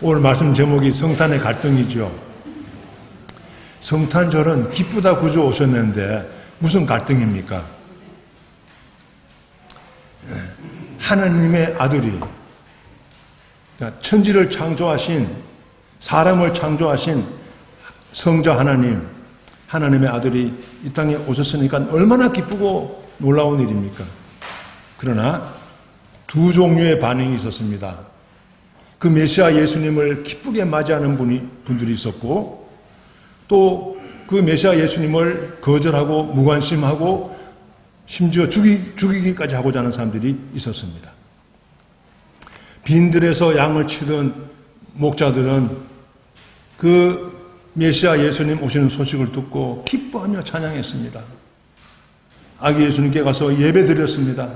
오늘 말씀 제목이 성탄의 갈등이죠. 성탄절은 기쁘다 구주 오셨는데 무슨 갈등입니까? 하나님의 아들이 그러니까 천지를 창조하신 사람을 창조하신 성자 하나님 하나님의 아들이 이 땅에 오셨으니까 얼마나 기쁘고 놀라운 일입니까? 그러나 두 종류의 반응이 있었습니다. 그 메시아 예수님을 기쁘게 맞이하는 분이, 분들이 있었고 또 그 메시아 예수님을 거절하고 무관심하고 심지어 죽이, 죽이기까지 하고자 하는 사람들이 있었습니다. 빈들에서 양을 치던 목자들은 그 메시아 예수님 오시는 소식을 듣고 기뻐하며 찬양했습니다. 아기 예수님께 가서 예배 드렸습니다.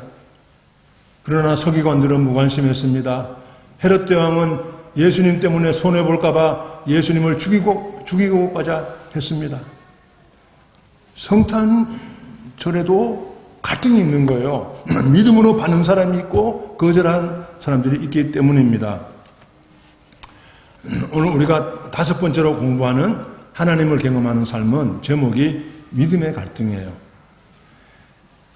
그러나 서기관들은 무관심했습니다. 헤롯 대왕은 예수님 때문에 손해 볼까봐 예수님을 죽이고 죽이고까지 했습니다. 성탄절에도 갈등이 있는 거예요. 믿음으로 받는 사람이 있고 거절한 사람들이 있기 때문입니다. 오늘 우리가 다섯 번째로 공부하는 하나님을 경험하는 삶은 제목이 믿음의 갈등이에요.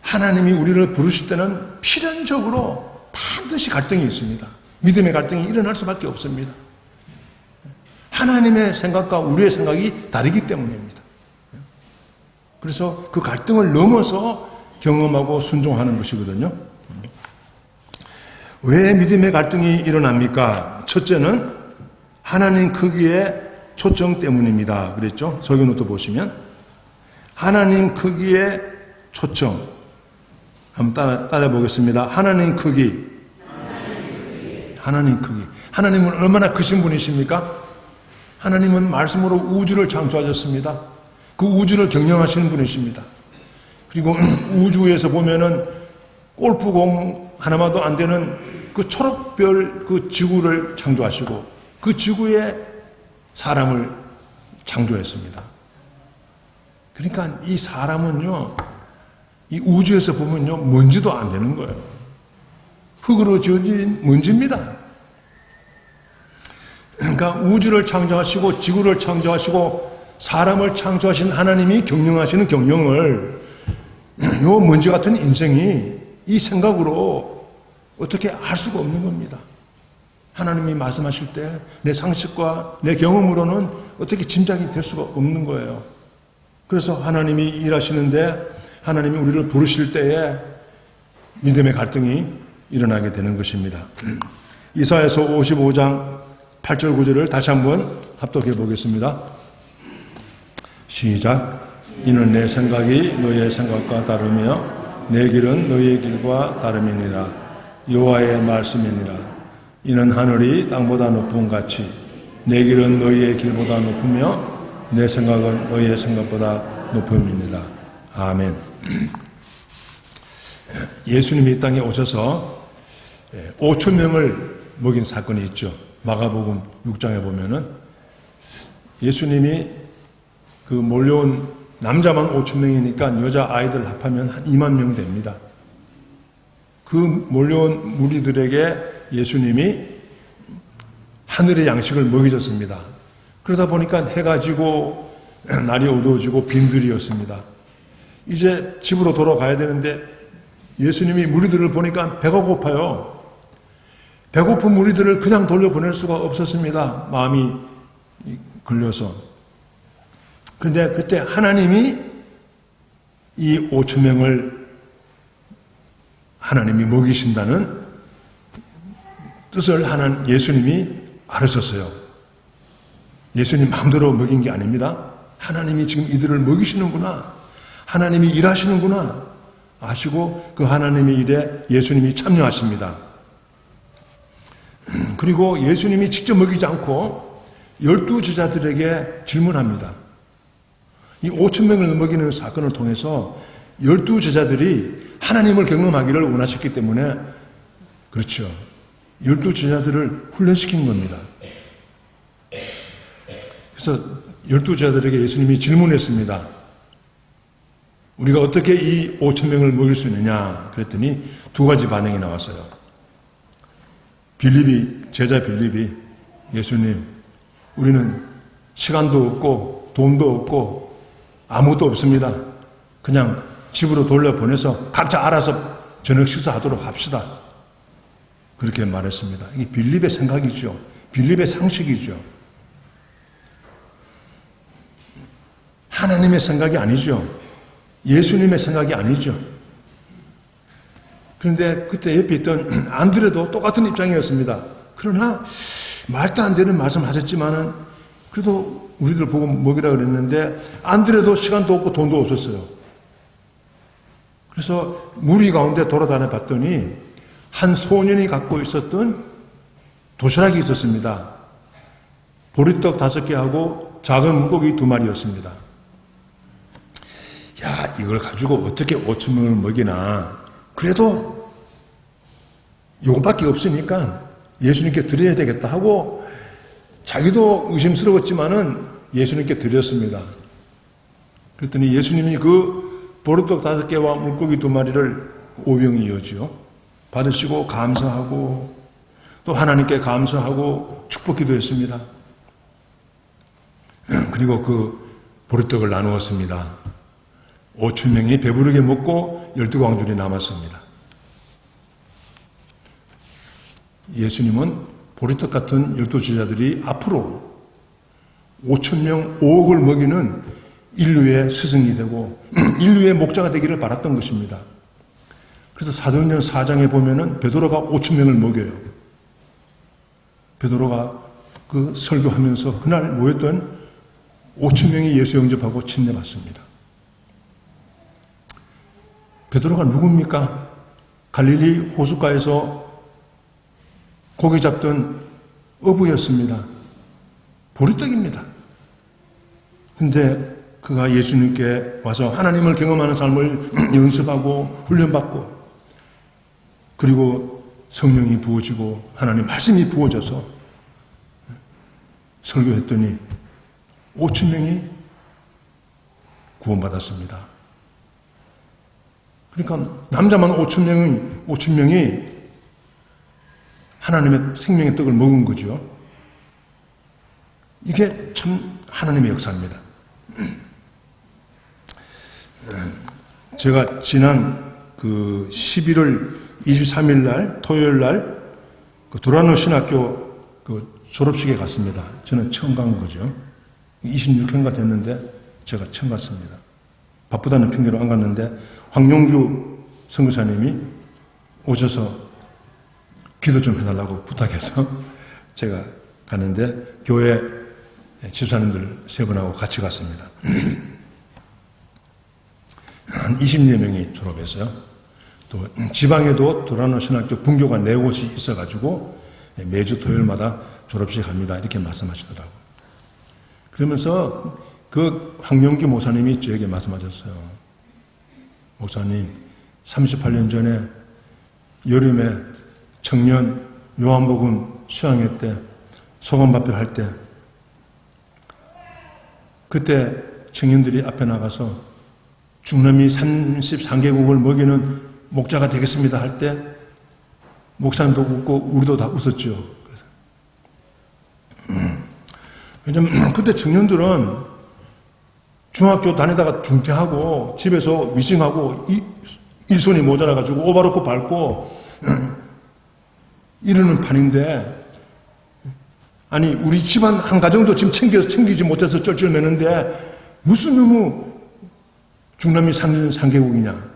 하나님이 우리를 부르실 때는 필연적으로 반드시 갈등이 있습니다. 믿음의 갈등이 일어날 수밖에 없습니다. 하나님의 생각과 우리의 생각이 다르기 때문입니다. 그래서 그 갈등을 넘어서 경험하고 순종하는 것이거든요. 왜 믿음의 갈등이 일어납니까? 첫째는 하나님 크기의 초청 때문입니다. 그랬죠? 설교노트 보시면 하나님 크기의 초청 한번 따라 보겠습니다. 하나님 크기. 하나님 크기. 하나님은 얼마나 크신 분이십니까? 하나님은 말씀으로 우주를 창조하셨습니다. 그 우주를 경영하시는 분이십니다. 그리고 우주에서 보면은 골프공 하나마도 안 되는 그 초록별 그 지구를 창조하시고 그 지구에 사람을 창조했습니다. 그러니까 이 사람은요, 이 우주에서 보면요, 먼지도 안 되는 거예요. 흙으로 지어진 먼지입니다. 그러니까 우주를 창조하시고 지구를 창조하시고 사람을 창조하신 하나님이 경영하시는 경영을 요 먼지 같은 인생이 이 생각으로 어떻게 알 수가 없는 겁니다. 하나님이 말씀하실 때 내 상식과 내 경험으로는 어떻게 짐작이 될 수가 없는 거예요. 그래서 하나님이 일하시는데 하나님이 우리를 부르실 때에 믿음의 갈등이 일어나게 되는 것입니다. 이사에서 55장 8절 9절을 다시 한번 합독해 보겠습니다. 시작. 이는 내 생각이 너의 생각과 다르며 내 길은 너의 길과 다름이니라. 여호와의 말씀이니라. 이는 하늘이 땅보다 높은 같이 내 길은 너희의 길보다 높으며 내 생각은 너희의 생각보다 높음이니라. 아멘. 예수님이 이 땅에 오셔서 5천 명을 먹인 사건이 있죠. 마가복음 6장에 보면은 예수님이 그 몰려온 남자만 5천 명이니까 여자 아이들 합하면 한 2만 명 됩니다. 그 몰려온 무리들에게 예수님이 하늘의 양식을 먹이셨습니다. 그러다 보니까 해가 지고 날이 어두워지고 빈들이었습니다. 이제 집으로 돌아가야 되는데 예수님이 무리들을 보니까 배가 고파요. 배고픈 무리들을 그냥 돌려보낼 수가 없었습니다. 마음이 걸려서. 근데 그때 하나님이 이 5천 명을 하나님이 먹이신다는 뜻을 하는 예수님이 알으셨어요. 예수님 마음대로 먹인 게 아닙니다. 하나님이 지금 이들을 먹이시는구나. 하나님이 일하시는구나. 아시고 그 하나님의 일에 예수님이 참여하십니다. 그리고 예수님이 직접 먹이지 않고 열두 제자들에게 질문합니다. 이 5천 명을 먹이는 사건을 통해서 열두 제자들이 하나님을 경험하기를 원하셨기 때문에 그렇죠. 열두 제자들을 훈련시킨 겁니다. 그래서 열두 제자들에게 예수님이 질문했습니다. 우리가 어떻게 이 5천 명을 먹일 수 있느냐 그랬더니 두 가지 반응이 나왔어요. 빌립이 제자 빌립이 예수님, 우리는 시간도 없고 돈도 없고 아무것도 없습니다. 그냥 집으로 돌려보내서 각자 알아서 저녁 식사하도록 합시다. 그렇게 말했습니다. 이게 빌립의 생각이죠. 빌립의 상식이죠. 하나님의 생각이 아니죠. 예수님의 생각이 아니죠. 그런데 그때 옆에 있던 안드레도 똑같은 입장이었습니다. 그러나 말도 안 되는 말씀 하셨지만은 그래도 우리들 보고 먹이라 그랬는데 안드레도 시간도 없고 돈도 없었어요. 그래서 무리 가운데 돌아다녀 봤더니 한 소년이 갖고 있었던 도시락이 있었습니다. 보리떡 다섯 개하고 작은 물고기 두 마리였습니다. 야, 이걸 가지고 어떻게 5천 명을 먹이나. 그래도 이것밖에 없으니까 예수님께 드려야 되겠다 하고 자기도 의심스러웠지만은 예수님께 드렸습니다. 그랬더니 예수님이 그 보리떡 다섯 개와 물고기 두 마리를 오병이 이어지요. 받으시고 감사하고 또 하나님께 감사하고 축복 기도했습니다. 그리고 그 보리떡을 나누었습니다. 5천 명이 배부르게 먹고 열두 광줄이 남았습니다. 예수님은 보리떡 같은 열두 제자들이 앞으로 5천 명 5억을 먹이는 인류의 스승이 되고 인류의 목자가 되기를 바랐던 것입니다. 그래서 사도행전 4장에 보면은 베드로가 5천 명을 먹여요. 베드로가 그 설교하면서 그날 모였던 5천 명이 예수 영접하고 침례받습니다. 베드로가 누굽니까? 갈릴리 호숫가에서 고기 잡던 어부였습니다. 보리떡입니다. 근데 그가 예수님께 와서 하나님을 경험하는 삶을 연습하고 훈련받고 그리고 성령이 부어지고 하나님 말씀이 부어져서 설교했더니 5천 명이 구원받았습니다. 그러니까 남자만 5천 명이 5천 명이 하나님의 생명의 떡을 먹은 거죠. 이게 참 하나님의 역사입니다. 제가 지난 그 11월 23일 날 토요일 날그 두라노 신학교 그 졸업식에 갔습니다. 저는 처음 간 거죠. 26회인가 됐는데 제가 처음 갔습니다. 바쁘다는 핑계로 안 갔는데 황용규 선교사님이 오셔서 기도 좀 해달라고 부탁해서 제가 갔는데 교회 집사님들 세 분하고 같이 갔습니다. 한 20여 명이 졸업했어요. 또 지방에도 도라노 신학교 분교가 네 곳이 있어가지고 매주 토요일마다 졸업식 합니다. 이렇게 말씀하시더라고요. 그러면서 그 황영기 모사님이 저에게 말씀하셨어요. 목사님, 38년 전에 여름에 청년 요한복음 수양회 때 소감 발표 할 때 그때 청년들이 앞에 나가서 중남미 33개국을 먹이는 목자가 되겠습니다 할 때 목사님도 웃고 우리도 다 웃었죠. 음. 왜냐면 그때 청년들은 중학교 다니다가 중퇴하고 집에서 위싱하고 일손이 모자라가지고 오바로크 밟고 이러는 판인데 아니 우리 집안 한 가정도 지금 챙겨서 챙기지 못해서 쩔쩔매는데 무슨 너무 중남미 상계국이냐?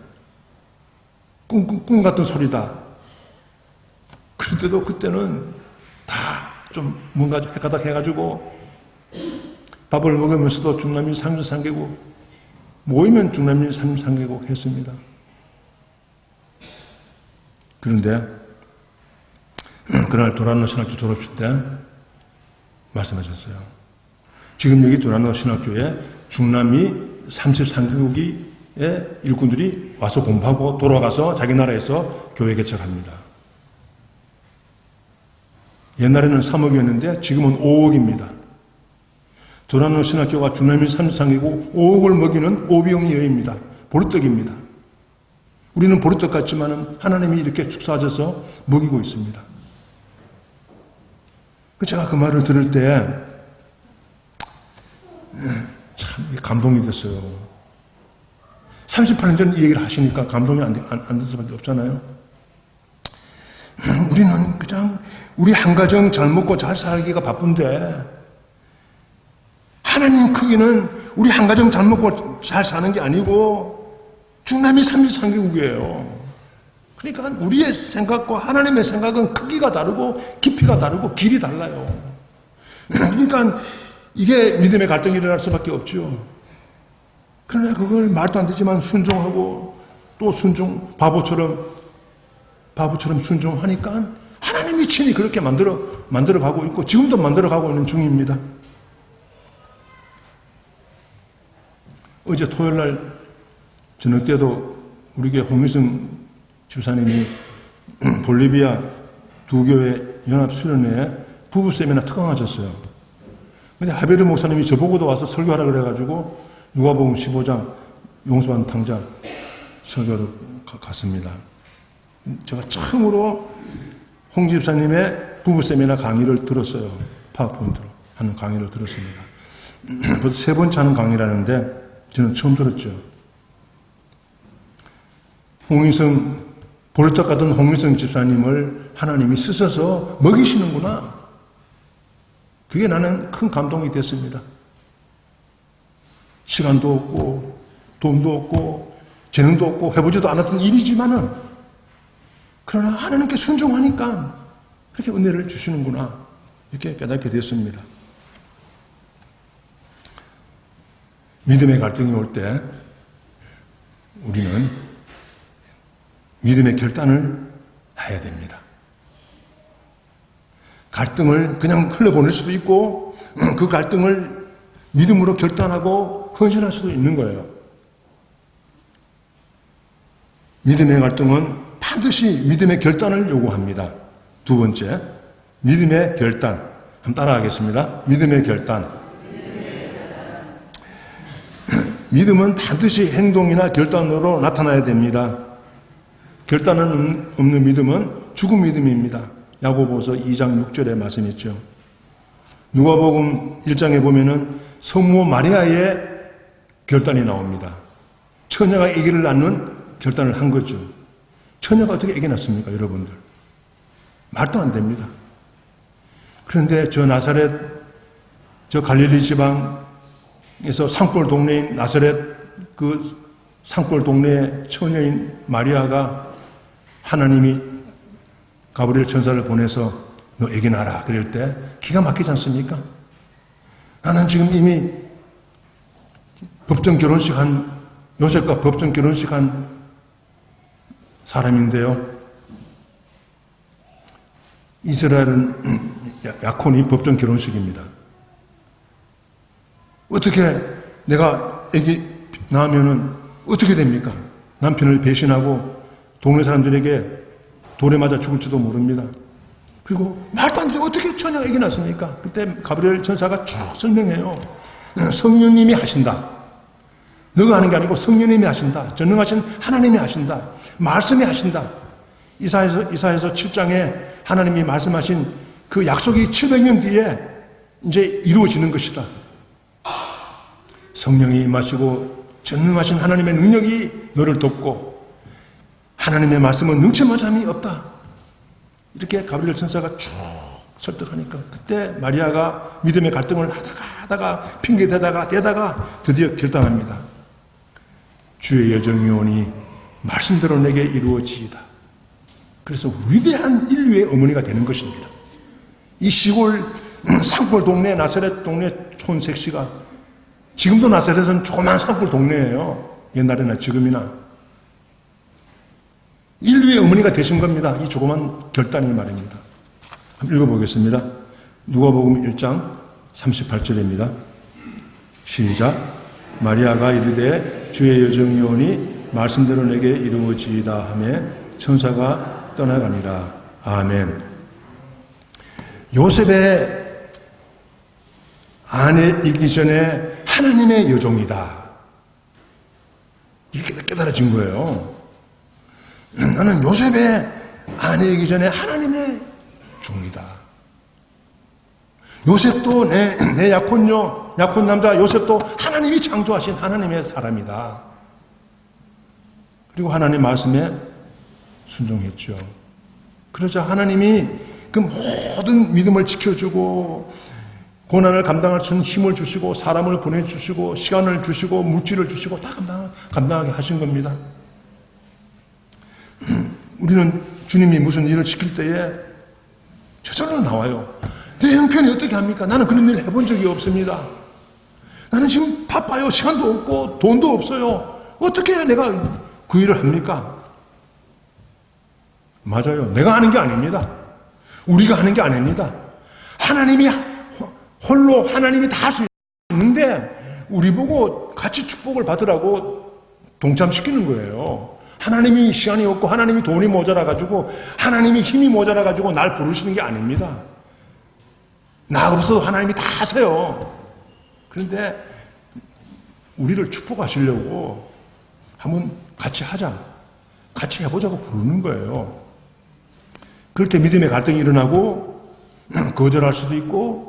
꿈, 꿈, 꿈 같은 소리다. 그런데도 그때는 다 좀 뭔가 헷가닥 해가지고 밥을 먹으면서도 중남미 33개국 모이면 중남미 33개국 했습니다. 그런데 그날 도란노 신학교 졸업식 때 말씀하셨어요. 지금 여기 도란노 신학교에 중남미 33개국의 일꾼들이 와서 공부하고 돌아가서 자기 나라에서 교회 개척합니다. 옛날에는 3억이었는데 지금은 5억입니다. 도란노 신학교가 중남미 33개국 5억을 먹이는 오병이 여입니다. 보리떡입니다. 우리는 보리떡 같지만 하나님이 이렇게 축사하셔서 먹이고 있습니다. 그 제가 그 말을 들을 때, 참 감동이 됐어요. 38년 전 이 얘기를 하시니까 감동이 안, 돼- 안, 안될 수밖에 없잖아요. 우리는 그냥 우리 한 가정 잘 먹고 잘 살기가 바쁜데, 하나님 크기는 우리 한 가정 잘 먹고 잘 사는 게 아니고, 중남미 33개국이에요. 그러니까 우리의 생각과 하나님의 생각은 크기가 다르고 깊이가 다르고 길이 달라요. 그러니까 이게 믿음의 갈등이 일어날 수밖에 없죠. 그러나 그걸 말도 안 되지만 순종하고 또 순종 바보처럼 바보처럼 순종하니까 하나님이 친히 그렇게 만들어 만들어 가고 있고 지금도 만들어 가고 있는 중입니다. 어제 토요일 날 저녁 때도 우리 교회 홍유승 집사님이 볼리비아 두 교회 연합 수련회에 부부 세미나 특강하셨어요. 근데 하베르 목사님이 저보고도 와서 설교하라 그래가지고 누가복음 15장 용서받는 탕자 설교를 가- 갔습니다. 제가 처음으로 홍 집사님의 부부 세미나 강의를 들었어요. 파워포인트로 하는 강의를 들었습니다. 벌써 세 번째 하는 강의라는데 저는 처음 들었죠. 홍희성 볼떡 같은 홍희성 집사님을 하나님이 쓰셔서 먹이시는구나. 그게 나는 큰 감동이 됐습니다. 시간도 없고 돈도 없고 재능도 없고 해보지도 않았던 일이지만은 그러나 하나님께 순종하니까 그렇게 은혜를 주시는구나 이렇게 깨닫게 됐습니다. 믿음의 갈등이 올 때 우리는 믿음의 결단을 해야 됩니다. 갈등을 그냥 흘려보낼 수도 있고 그 갈등을 믿음으로 결단하고 헌신할 수도 있는 거예요. 믿음의 갈등은 반드시 믿음의 결단을 요구합니다. 두 번째, 믿음의 결단. 한번 따라하겠습니다. 믿음의 결단. 믿음은 반드시 행동이나 결단으로 나타나야 됩니다. 결단은 없는 믿음은 죽은 믿음입니다. 야고보서 2장 6절에 말씀했죠. 누가복음 1장에 보면은 성모 마리아의 결단이 나옵니다. 처녀가 아기를 낳는 결단을 한 거죠. 처녀가 어떻게 아기 낳습니까, 여러분들? 말도 안 됩니다. 그런데 저 나사렛, 저 갈릴리 지방 에서 산골 동네인 나사렛 그 산골 동네의 처녀인 마리아가 하나님이 가브리엘 천사를 보내서 너 애기 낳아라 그럴 때 기가 막히지 않습니까? 나는 지금 이미 법정 결혼식 한 요셉과 법정 결혼식 한 사람인데요. 이스라엘은 야콘이 법정 결혼식입니다. 어떻게 내가 애기 낳으면은 어떻게 됩니까? 남편을 배신하고 동네 사람들에게 돌에 맞아 죽을지도 모릅니다. 그리고 말도 안 되죠. 어떻게 처녀가 애기 낳습니까? 그때 가브리엘 천사가 쭉 설명해요. 성령님이 하신다. 너가 하는 게 아니고 성령님이 하신다. 전능하신 하나님이 하신다. 말씀이 하신다. 이사에서, 이사에서 7장에 하나님이 말씀하신 그 약속이 700년 뒤에 이제 이루어지는 것이다. 성령이 임하시고 전능하신 하나님의 능력이 너를 돕고 하나님의 말씀은 능치마잠이 없다. 이렇게 가브리엘 천사가 쭉 설득하니까 그때 마리아가 믿음의 갈등을 하다가 하다가 핑계 대다가 대다가 드디어 결단합니다. 주의 여정이 오니 말씀대로 내게 이루어지이다. 그래서 위대한 인류의 어머니가 되는 것입니다. 이 시골 산골 동네 나사렛 동네 촌색시가 지금도 나사렛은 조그만 산골 동네예요. 옛날이나 지금이나 인류의 어머니가 되신 겁니다. 이 조그만 결단이 말입니다. 한번 읽어보겠습니다. 누가복음 1장 38절입니다. 시작. 마리아가 이르되 주의 여정이 오니 말씀대로 내게 이루어지이다 하며 천사가 떠나가니라. 아멘. 요셉의 아내이기 전에 하나님의 여종이다. 이렇게 깨달아진 거예요. 나는 요셉의 아내이기 전에 하나님의 종이다. 요셉도 내, 내 약혼녀, 약혼 남자 요셉도 하나님이 창조하신 하나님의 사람이다. 그리고 하나님 말씀에 순종했죠. 그러자 하나님이 그 모든 믿음을 지켜주고 고난을 감당할 수 있는 힘을 주시고 사람을 보내주시고 시간을 주시고 물질을 주시고 다 감당, 감당하게 하신 겁니다. 우리는 주님이 무슨 일을 시킬 때에 저절로 나와요. 내 형편이 어떻게 합니까? 나는 그런 일을 해본 적이 없습니다. 나는 지금 바빠요. 시간도 없고 돈도 없어요. 어떻게 내가 그 일을 합니까? 맞아요. 내가 하는 게 아닙니다. 우리가 하는 게 아닙니다. 하나님이 홀로 하나님이 다 할 수 있는데 우리 보고 같이 축복을 받으라고 동참시키는 거예요. 하나님이 시간이 없고 하나님이 돈이 모자라 가지고 하나님이 힘이 모자라 가지고 날 부르시는 게 아닙니다. 나 없어도 하나님이 다 하세요. 그런데 우리를 축복하시려고 한번 같이 하자. 같이 해보자고 부르는 거예요. 그럴 때 믿음의 갈등이 일어나고 거절할 수도 있고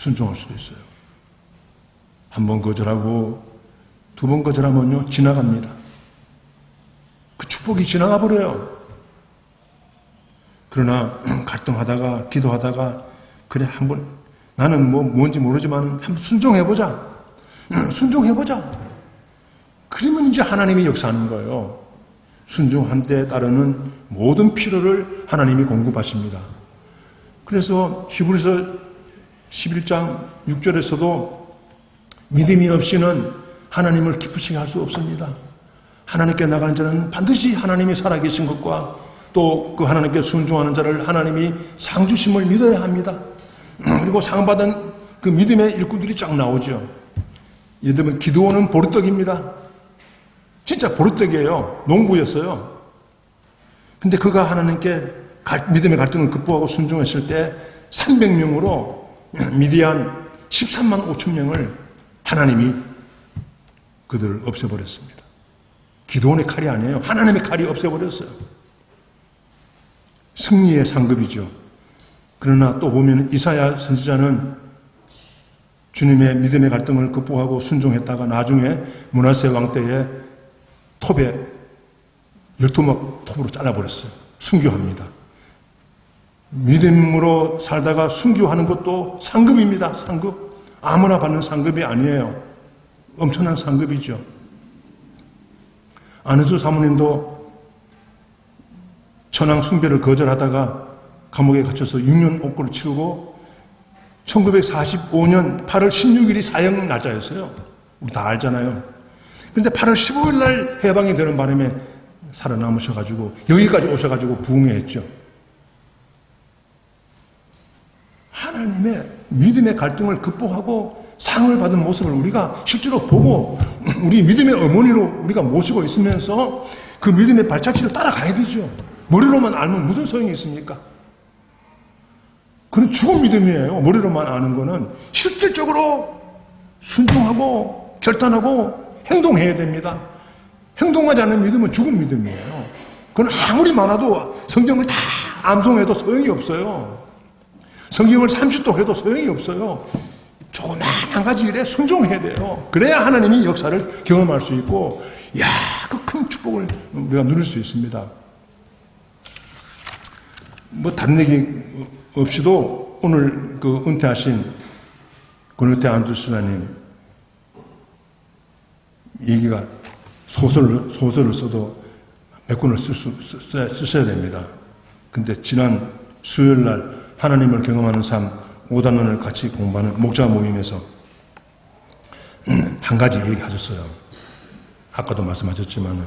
순종할 수도 있어요. 한 번 거절하고 두 번 거절하면요 지나갑니다. 그 축복이 지나가 버려요. 그러나 갈등하다가 기도하다가 그래 한번 나는 뭐 뭔지 모르지만 한번 순종해 보자. 순종해 보자. 그러면 이제 하나님이 역사하는 거예요. 순종한 때에 따르는 모든 필요를 하나님이 공급하십니다. 그래서 히브리서 11장 6절에서도 믿음이 없이는 하나님을 기쁘시게 할 수 없습니다. 하나님께 나가는 자는 반드시 하나님이 살아계신 것과 또 그 하나님께 순종하는 자를 하나님이 상주심을 믿어야 합니다. 그리고 상받은 그 믿음의 일꾼들이 쫙 나오죠. 예를 들면 기도원은 보르떡입니다. 진짜 보르떡이에요. 농부였어요. 근데 그가 하나님께 믿음의 갈등을 극복하고 순종했을 때 300명으로 미디안 13만 5천 명을 하나님이 그들을 없애버렸습니다. 기도원의 칼이 아니에요. 하나님의 칼이 없애버렸어요. 승리의 상급이죠. 그러나 또 보면 이사야 선지자는 주님의 믿음의 갈등을 극복하고 순종했다가 나중에 문하세 왕 때에 톱에 열토막 톱으로 잘라버렸어요. 순교합니다. 믿음으로 살다가 순교하는 것도 상급입니다. 상급. 아무나 받는 상급이 아니에요. 엄청난 상급이죠. 안혜수 사모님도 천황 숭배를 거절하다가 감옥에 갇혀서 6년 옥고를 치르고 1945년 8월 16일이 사형 날짜였어요. 우리 다 알잖아요. 그런데 8월 15일 날 해방이 되는 바람에 살아남으셔가지고 여기까지 오셔가지고 부흥회했죠. 하나님의 믿음의 갈등을 극복하고 상을 받은 모습을 우리가 실제로 보고 우리 믿음의 어머니로 우리가 모시고 있으면서 그 믿음의 발자취를 따라가야 되죠. 머리로만 알면 무슨 소용이 있습니까? 그건 죽은 믿음이에요. 머리로만 아는 거는 실질적으로 순종하고 결단하고 행동해야 됩니다. 행동하지 않는 믿음은 죽은 믿음이에요. 그건 아무리 많아도 성경을 다 암송해도 소용이 없어요. 성경을 30도 해도 소용이 없어요. 조그만 한 가지 일에 순종해야 돼요. 그래야 하나님이 역사를 경험할 수 있고, 야, 그 큰 축복을 우리가 누릴 수 있습니다. 뭐 다른 얘기 없이도 오늘 그 은퇴하신 권은태 안두수나님 얘기가 소설을, 소설을 써도 몇 권을 쓸 수, 쓰셔야 됩니다. 근데 지난 수요일 날 하나님을 경험하는 삶 5단원을 같이 공부하는 목자 모임에서 한 가지 얘기 하셨어요. 아까도 말씀하셨지만은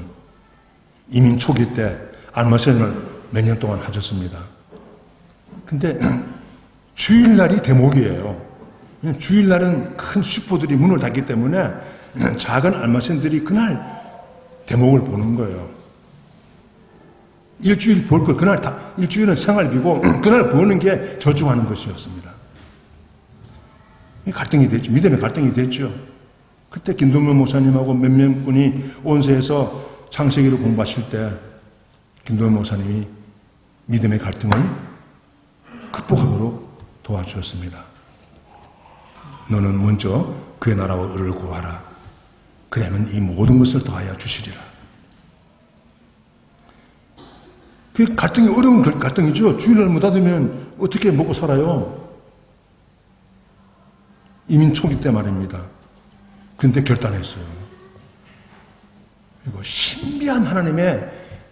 이민 초기 때 알머센을 몇 년 동안 하셨습니다. 근데 주일날이 대목이에요. 주일날은 큰 슈퍼들이 문을 닫기 때문에 작은 알마신들이 그날 대목을 보는 거예요. 일주일 볼걸 그날 다 일주일은 생활비고 그날 보는 게 저축하는 것이었습니다. 갈등이 됐죠. 믿음의 갈등이 됐죠. 그때 김동면 목사님하고 몇몇 분이 온세에서 창세기를 공부하실 때 김동면 목사님이 믿음의 갈등을 극복하도록 도와주었습니다. 너는 먼저 그의 나라와 의를 구하라. 그러면 이 모든 것을 더하여 주시리라. 그 갈등이 어려운 갈- 갈등이죠. 주일날 못 받으면 어떻게 먹고 살아요? 이민 초기 때 말입니다. 근데 결단했어요. 그리고 신비한 하나님의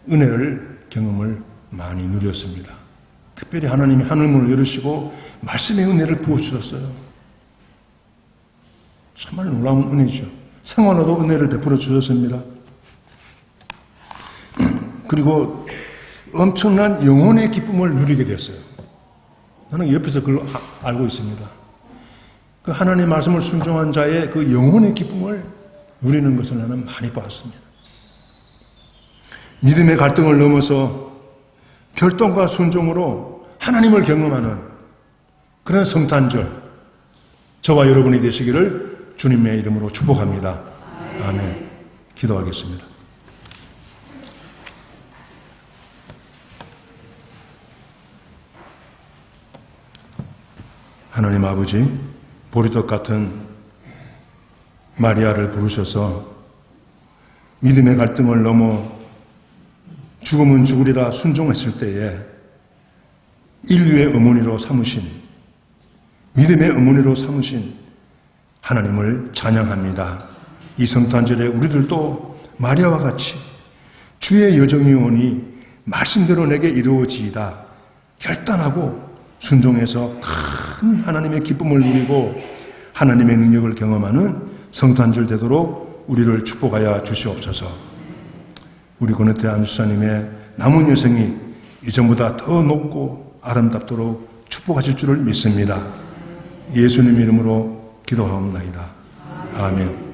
은혜를 경험을 많이 누렸습니다. 특별히 하나님이 하늘문을 열으시고 말씀의 은혜를 부어주셨어요. 정말 놀라운 은혜죠. 생활에도 은혜를 베풀어 주셨습니다. 그리고 엄청난 영혼의 기쁨을 누리게 됐어요. 나는 옆에서 그걸 아- 알고 있습니다. 그 하나님의 말씀을 순종한 자의 그 영혼의 기쁨을 누리는 것을 나는 많이 봤습니다. 믿음의 갈등을 넘어서 결단과 순종으로 하나님을 경험하는 그런 성탄절 저와 여러분이 되시기를 주님의 이름으로 축복합니다. 아멘. 기도하겠습니다. 하나님 아버지, 보리떡 같은 마리아를 부르셔서 믿음의 갈등을 넘어 죽음은 죽으리라 순종했을 때에 인류의 어머니로 삼으신 믿음의 어머니로 삼으신 하나님을 찬양합니다. 이 성탄절에 우리들도 마리아와 같이 주의 여정이 오니 말씀대로 내게 이루어지이다 결단하고 순종해서 큰 하나님의 기쁨을 누리고 하나님의 능력을 경험하는 성탄절 되도록 우리를 축복하여 주시옵소서. 우리 고네테 안수사님의 남은 여생이 이전보다 더 높고 아름답도록 축복하실 줄을 믿습니다. 예수님 이름으로 기도하옵나이다. 아멘.